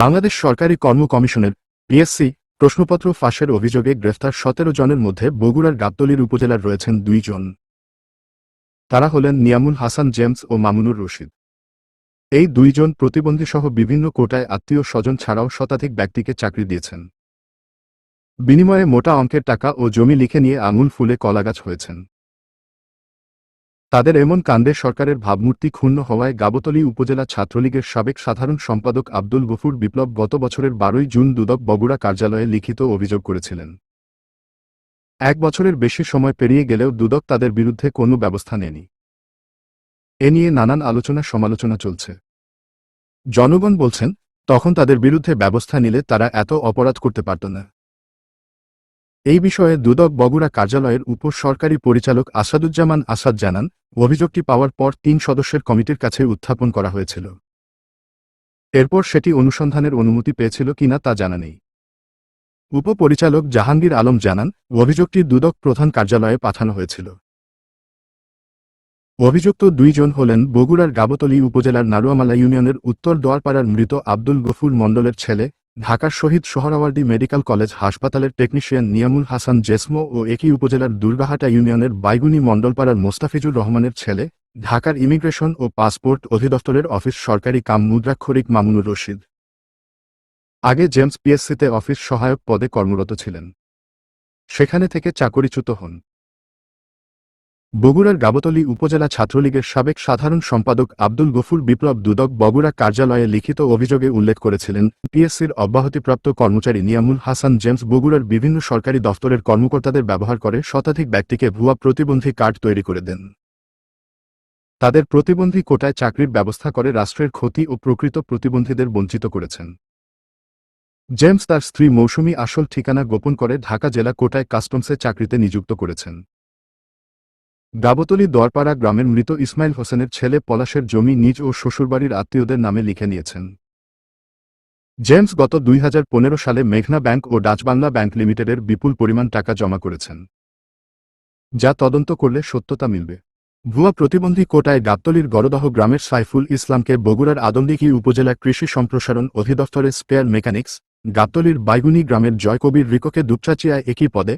বাংলাদেশ সরকারি কর্ম কমিশনের পিএসসি প্রশ্নপত্র ফাঁসের অভিযোগে গ্রেফতার সতেরো জনের মধ্যে বগুড়ার গাবতলীর উপজেলার রয়েছেন দুইজন তারা হলেন নিয়ামুল হাসান জেমস ও মামুনুর রশিদ। এই দুইজন প্রতিবন্ধীসহ বিভিন্ন কোটায় আত্মীয় স্বজন ছাড়াও শতাধিক ব্যক্তিকে চাকরি দিয়েছেন। বিনিময়ে মোটা অঙ্কের টাকা ও জমি লিখে নিয়ে আঙুল ফুলে কলাগাছ হয়েছেন। তাদের এমন কাণ্ডে সরকারের ভাবমূর্তি ক্ষুণ্ণ হওয়ায় গাবতলী উপজেলা ছাত্রলীগের সাবেক সাধারণ সম্পাদক আব্দুল গফুর বিপ্লব গত বছরের বারোই জুন দুদক বগুড়া কার্যালয়ে লিখিত অভিযোগ করেছিলেন। এক বছরের বেশি সময় পেরিয়ে গেলেও দুদক তাদের বিরুদ্ধে কোনো ব্যবস্থা নেয়নি। এ নিয়ে নানান আলোচনা সমালোচনা চলছে। জনগণ বলছেন, তখন তাদের বিরুদ্ধে ব্যবস্থা নিলে তারা এত অপরাধ করতে পারত না। এই বিষয়ে দুদক বগুড়া কার্যালয়ের উপ সরকারি পরিচালক আসাদুজ্জামান আসাদ জানান, অভিযোগটি পাওয়ার পর তিন সদস্যের কমিটির কাছে উত্থাপন করা হয়েছিল। এরপর সেটি অনুসন্ধানের অনুমতি পেয়েছিল কিনা তা জানা নেই। উপপরিচালক জাহাঙ্গীর আলম জানান, অভিযোগটি দুদক প্রধান কার্যালয়ে পাঠানো হয়েছিল। অভিযুক্ত দুইজন হলেন বগুড়ার গাবতলী উপজেলার নারুয়ামালা ইউনিয়নের উত্তর দোয়ারপাড়ার মৃত আব্দুল গফুর মণ্ডলের ছেলে ঢাকার শহীদ সোহরাওয়ার্দী মেডিকেল কলেজ হাসপাতালের টেকনিশিয়ান নিয়ামুল হাসান জেসমো ও একই উপজেলার দুর্গাহাটা ইউনিয়নের বাইগুনি মণ্ডলপাড়ার মোস্তাফিজুর রহমানের ছেলে, ঢাকার ইমিগ্রেশন ও পাসপোর্ট অধিদপ্তরের অফিস সরকারি কাম মুদ্রাক্ষরিক মামুনুর রশিদ। আগে জেমস পিএসসিতে অফিস সহায়ক পদে কর্মরত ছিলেন। সেখানে থেকে চাকরিচ্যুত হন। বগুড়ার গাবতলী উপজেলা ছাত্রলীগের সাবেক সাধারণ সম্পাদক আব্দুল গফুর বিপ্লব দুদক বগুড়া কার্যালয়ে লিখিত অভিযোগে উল্লেখ করেছিলেন পিএসসির অব্যাহতিপ্রাপ্ত কর্মচারী নিয়ামুল হাসান জেমস বগুড়ার বিভিন্ন সরকারি দফতরের কর্মকর্তাদের ব্যবহার করে শতাধিক ব্যক্তিকে ভুয়া প্রতিবন্ধী কার্ড তৈরি করে দেন। তাদের প্রতিবন্ধী কোটায় চাকরির ব্যবস্থা করে রাষ্ট্রের ক্ষতি ও প্রকৃত প্রতিবন্ধীদের বঞ্চিত করেছেন। জেমস তার স্ত্রী মৌসুমী আসল ঠিকানা গোপন করে ঢাকা জেলা কোটায় কাস্টমসে চাকরিতে নিযুক্ত করেছেন। গাবতলী দরপাড়া গ্রামের মৃত ইসমাইল হোসেনের ছেলে পলাশের জমি নিজ ও শ্বশুরবাড়ির আত্মীয়দের নামে লিখে নিয়েছেন। জেমস গত দুই হাজার পনেরো সালে মেঘনা ব্যাংক ও ডাচবাংলা ব্যাংক লিমিটেডের বিপুল পরিমাণ টাকা জমা করেছেন। যা তদন্ত করলে সত্যতা মিলবে। ভুয়া প্রতিবন্ধী কোটায় গাবতলীর গরদহ গ্রামের সাইফুল ইসলামকে বগুড়ার আদমদিঘি উপজেলা কৃষি সম্প্রসারণ অধিদপ্তরের স্পেয়ার মেকানিক্স, গাবতলীর বাইগুনি গ্রামের জয়কবির রিকোকে দুপচাচিয়ায় একই পদে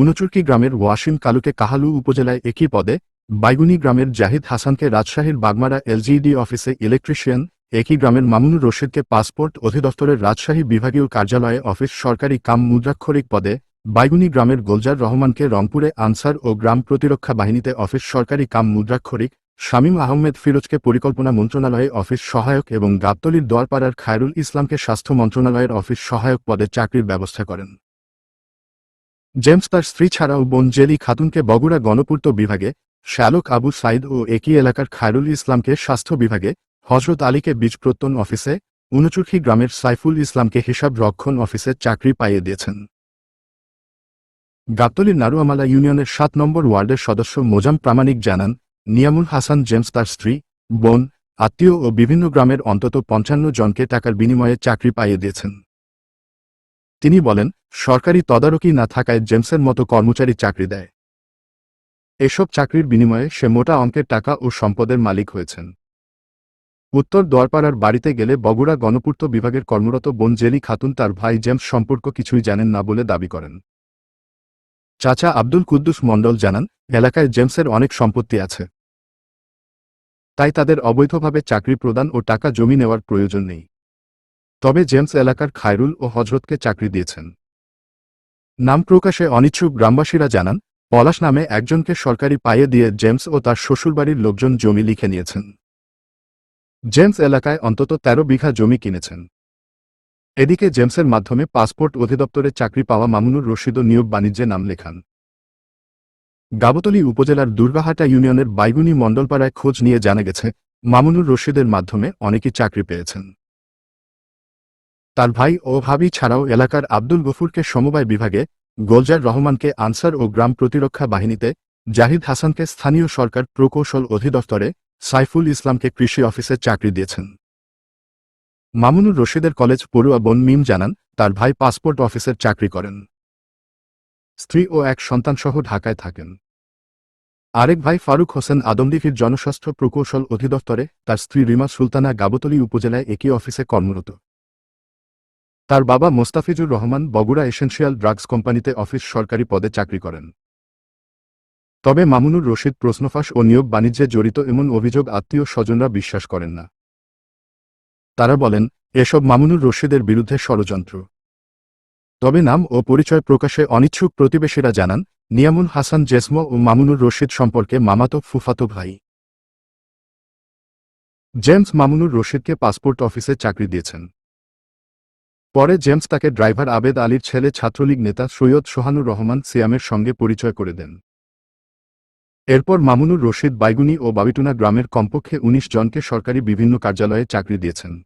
উনচুরকি গ্রামের ওয়াসিম কালুকে কাহালু উপজেলায় একই পদে, বাইগুনি গ্রামের জাহিদ হাসানকে রাজশাহীর বাগমারা এলজিইডি অফিসে ইলেকট্রিশিয়ান, একই গ্রামের মামুনুর রশিদকে পাসপোর্ট অধিদপ্তরের রাজশাহী বিভাগীয় কার্যালয়ে অফিস সরকারি কাম মুদ্রাক্ষরিক পদে, বাইগুনি গ্রামের গোলজার রহমানকে রংপুরে আনসার ও গ্রাম প্রতিরক্ষা বাহিনীতে অফিস সরকারি কাম মুদ্রাক্ষরিক, শামীম আহমেদ ফিরোজকে পরিকল্পনা মন্ত্রণালয়ে অফিস সহায়ক এবং গাবতলীর দোয়ারপাড়ার খায়রুল ইসলামকে স্বাস্থ্য মন্ত্রণালয়ের অফিস সহায়ক পদে চাকরির ব্যবস্থা করেন। জেমস তার স্ত্রী ছাড়াও বোন জেলি খাতুনকে বগুড়া গণপূর্ত বিভাগে, শ্যালক আবু সাইদ ও একই এলাকার খায়রুল ইসলামকে স্বাস্থ্য বিভাগে হজরত আলীকে বীজপ্রত্যন অফিসে, উনচুরখি গ্রামের সাইফুল ইসলামকে হিসাব রক্ষণ অফিসে চাকরি পাইয়ে দিয়েছেন। গাবতলীর নারুয়ামালা ইউনিয়নের সাত নম্বর ওয়ার্ডের সদস্য মোজাম প্রামাণিক জানান, নিয়ামুল হাসান জেমস তার স্ত্রী, বোন, আত্মীয় ও বিভিন্ন গ্রামের অন্তত পঞ্চান্ন জনকে টাকার বিনিময়ে চাকরি পাইয়ে দিয়েছেন। তিনি বলেন সরকারি তদারকি না থাকায় জেমসের মতো কর্মচারী চাকরি দেয়। এসব চাকরির বিনিময়ে সে মোটা অঙ্কের টাকা ও সম্পদের মালিক হয়েছেন। উত্তর দোয়ারপাড়ার বাড়িতে গেলে বগুড়া গণপূর্ত বিভাগের কর্মরত বোন জেলি খাতুন তার ভাই জেমস সম্পর্ক কিছুই জানেন না বলে দাবি করেন। চাচা আব্দুল কুদ্দুস মণ্ডল জানান, এলাকায় জেমসের অনেক সম্পত্তি আছে। তাই তাদের অবৈধভাবে চাকরি প্রদান ও টাকা জমি নেওয়ার প্রয়োজন নেই। তবে জেমস এলাকার খায়রুল ও হজরতকে চাকরি দিয়েছেন। নাম প্রকাশে অনিচ্ছুক গ্রামবাসীরা জানান, পলাশ নামে একজনকে সরকারি পায়ে দিয়ে জেমস ও তার শ্বশুরবাড়ির লোকজন জমি লিখে নিয়েছেন। জেমস এলাকায় অন্তত ১৩ বিঘা জমি কিনেছেন। এদিকে জেমসের মাধ্যমে পাসপোর্ট অধিদপ্তরে চাকরি পাওয়া মামুনুর রশিদও নিয়োগ বাণিজ্যে নাম লেখান। গাবতলী উপজেলার দুর্গাহাটা ইউনিয়নের বাইগুনি মণ্ডলপাড়ায় খোঁজ নিয়ে জানা গেছে, মামুনুর রশিদের মাধ্যমে অনেকেই চাকরি পেয়েছেন। তার ভাই ও ভাবি ছাড়াও এলাকার আব্দুল গফুরকে সমবায় বিভাগে গোলজার রহমানকে আনসার ও গ্রাম প্রতিরক্ষা বাহিনীতে, জাহিদ হাসানকে স্থানীয় সরকার প্রকৌশল অধিদপ্তরে, সাইফুল ইসলামকে কৃষি অফিসে চাকরি দিয়েছেন। মামুনুর রশিদের কলেজ পড়ুয়া বোন মিম জানান, তার ভাই পাসপোর্ট অফিসের চাকরি করেন। স্ত্রী ও এক সন্তানসহ ঢাকায় থাকেন। আরেক ভাই ফারুক হোসেন আদমদিঘির জনস্বাস্থ্য প্রকৌশল অধিদপ্তরে, তার স্ত্রী রিমা সুলতানা গাবতলী উপজেলায় একই অফিসে কর্মরত। তার বাবা মোস্তাফিজুর রহমান বগুড়া এসেনশিয়াল ড্রাগস কোম্পানিতে অফিস সরকারি পদে চাকরি করেন। তবে মামুনুর রশিদ প্রশ্নফাঁস ও নিয়োগ বাণিজ্যে জড়িত এমন অভিযোগ আত্মীয় স্বজনরা বিশ্বাস করেন না। তারা বলেন, এসব মামুনুর রশিদের বিরুদ্ধে ষড়যন্ত্র। তবে নাম ও পরিচয় প্রকাশে অনিচ্ছুক প্রতিবেশীরা জানান নিয়ামুল হাসান জেসমো ও মামুনুর রশিদ সম্পর্কে মামাতো ফুফাতো ভাই। জেমস মামুনুর রশিদকে পাসপোর্ট অফিসে চাকরি দিয়েছেন। পরে জেমস তাকে ড্রাইভার আবেদ আলীর ছেলে ছাত্রলীগ নেতা সৈয়দ সোহানুর রহমান সিয়ামের সঙ্গে পরিচয় করে দেন। এরপর মামুনুর রশিদ বাইগুনি ও বাবিটুনা গ্রামের কমপক্ষে ১৯ জনকে সরকারি বিভিন্ন কার্যালয়ে চাকরি দিয়েছেন।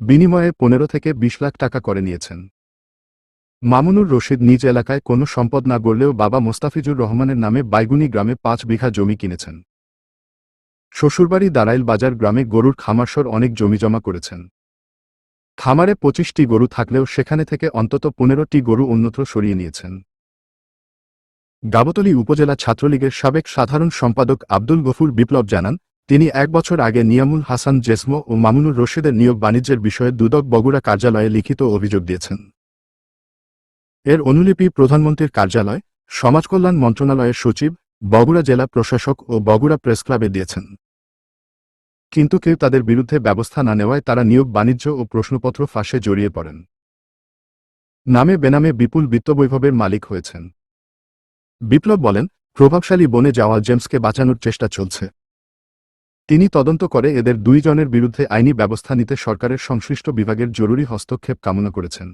বিনিময়ে পনেরো থেকে ২০ লাখ টাকা করে নিয়েছেন। মামুনুর রশিদ নিজ এলাকায় কোনো সম্পদ না গড়লেও বাবা মোস্তাফিজুর রহমানের নামে বাইগুনি গ্রামে পাঁচ বিঘা জমি কিনেছেন। শ্বশুরবাড়ি দাঁড়াইল বাজার গ্রামে গরুর খামারসর অনেক জমিজমা করেছেন। খামারে পঁচিশটি গরু থাকলেও সেখানে থেকে অন্তত পনেরোটি গরু অন্যত্র সরিয়ে নিয়েছেন। গাবতলী উপজেলা ছাত্রলীগের সাবেক সাধারণ সম্পাদক আব্দুল গফুর বিপ্লব জানান, তিনি এক বছর আগে নিয়ামুল হাসান জেসমো ও মামুনুর রশিদের নিয়োগ বাণিজ্যের বিষয়ে দুদক বগুড়া কার্যালয়ে লিখিত অভিযোগ দিয়েছেন। এর অনুলিপি প্রধানমন্ত্রীর কার্যালয় সমাজকল্যাণ মন্ত্রণালয়ের সচিব, বগুড়া জেলা প্রশাসক ও বগুড়া প্রেস ক্লাবে দিয়েছেন। কিন্তু কেউ তাদের বিরুদ্ধে ব্যবস্থা না নেওয়ায় তারা নিয়োগ, বাণিজ্য ও প্রশ্নপত্র ফাঁসে জড়িয়ে পড়েন। নামে বেনামে বিপুল বিত্তবৈভবের মালিক হয়েছেন। বিপ্লব বলেন, প্রভাবশালী বনে যাওয়া জেমসকে বাঁচানোর চেষ্টা চলছে। তিনি তদন্ত করে এদের দুইজনের বিরুদ্ধে আইনি ব্যবস্থা নিতে সরকারের সংশ্লিষ্ট বিভাগের জরুরি হস্তক্ষেপ কামনা করেছেন।